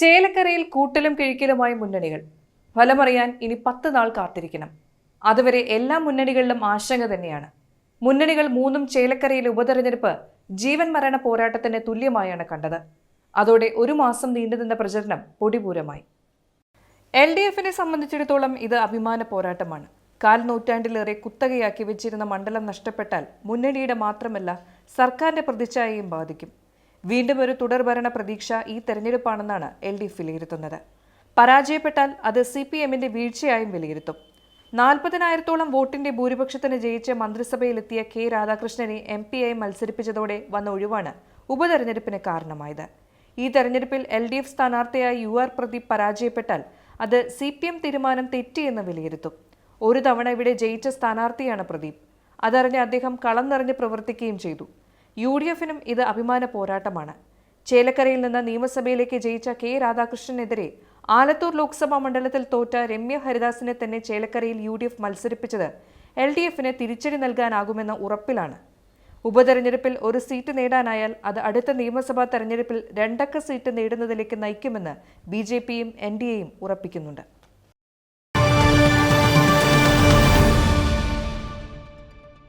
ചേലക്കരയിൽ കൂട്ടലും കിഴിക്കലുമായി മുന്നണികൾ. ഫലമറിയാൻ ഇനി പത്ത് നാൾ കാത്തിരിക്കണം. അതുവരെ എല്ലാ മുന്നണികളിലും ആശങ്ക തന്നെയാണ്. മുന്നണികൾ മൂന്നും ചേലക്കരയിലെ ഉപതെരഞ്ഞെടുപ്പ് ജീവൻ മരണ പോരാട്ടത്തിന് തുല്യമായാണ് കണ്ടത്. അതോടെ ഒരു മാസം നീണ്ടുനിന്ന പ്രചരണം പൊടിപൂരമായി. എൽ ഡി എഫിനെ സംബന്ധിച്ചിടത്തോളം ഇത് അഭിമാന പോരാട്ടമാണ്. കാൽ നൂറ്റാണ്ടിലേറെ കുത്തകയാക്കി വെച്ചിരുന്ന മണ്ഡലം നഷ്ടപ്പെട്ടാൽ മുന്നണിയുടെ മാത്രമല്ല സർക്കാരിന്റെ പ്രതിച്ഛായയും ബാധിക്കും. വീണ്ടും ഒരു തുടർഭരണ പ്രതീക്ഷ ഈ തെരഞ്ഞെടുപ്പാണെന്നാണ് എൽ ഡി എഫ് വിലയിരുത്തുന്നത്. പരാജയപ്പെട്ടാൽ അത് സി പി എമ്മിന്റെ വീഴ്ചയായും വിലയിരുത്തും. നാൽപ്പതിനായിരത്തോളം വോട്ടിന്റെ ഭൂരിപക്ഷത്തിന് ജയിച്ച് മന്ത്രിസഭയിലെത്തിയ കെ രാധാകൃഷ്ണനെ എം ആയി മത്സരിപ്പിച്ചതോടെ വന്ന ഒഴിവാണ് ഉപതെരഞ്ഞെടുപ്പിന് കാരണമായത്. ഈ തെരഞ്ഞെടുപ്പിൽ എൽ ഡി എഫ് സ്ഥാനാർത്ഥിയായ യു ആർ പ്രദീപ് പരാജയപ്പെട്ടാൽ അത് സി പി എം തീരുമാനം തെറ്റിയെന്ന് വിലയിരുത്തും. ഒരു തവണ ഇവിടെ ജയിച്ച സ്ഥാനാർത്ഥിയാണ് പ്രദീപ്. അതറിഞ്ഞ് അദ്ദേഹം കളം നിറഞ്ഞ് പ്രവർത്തിക്കുകയും ചെയ്തു. യു ഡി എഫിനും ഇത് അഭിമാന പോരാട്ടമാണ്. ചേലക്കരയിൽ നിന്ന് നിയമസഭയിലേക്ക് ജയിച്ച കെ രാധാകൃഷ്ണനെതിരെ ആലത്തൂർ ലോക്സഭാ മണ്ഡലത്തിൽ തോറ്റ രമ്യ ഹരിദാസിനെ തന്നെ ചേലക്കരയിൽ യു ഡി എഫ് മത്സരിപ്പിച്ചത് എൽ ഡി എഫിന് തിരിച്ചടി നൽകാനാകുമെന്ന ഉറപ്പിലാണ്. ഉപതെരഞ്ഞെടുപ്പിൽ ഒരു സീറ്റ് നേടാനായാൽ അത് അടുത്ത നിയമസഭാ തെരഞ്ഞെടുപ്പിൽ രണ്ടക്ക സീറ്റ് നേടുന്നതിലേക്ക് നയിക്കുമെന്ന് ബി ജെ പിയും എൻ ഡി എയും ഉറപ്പിക്കുന്നുണ്ട്.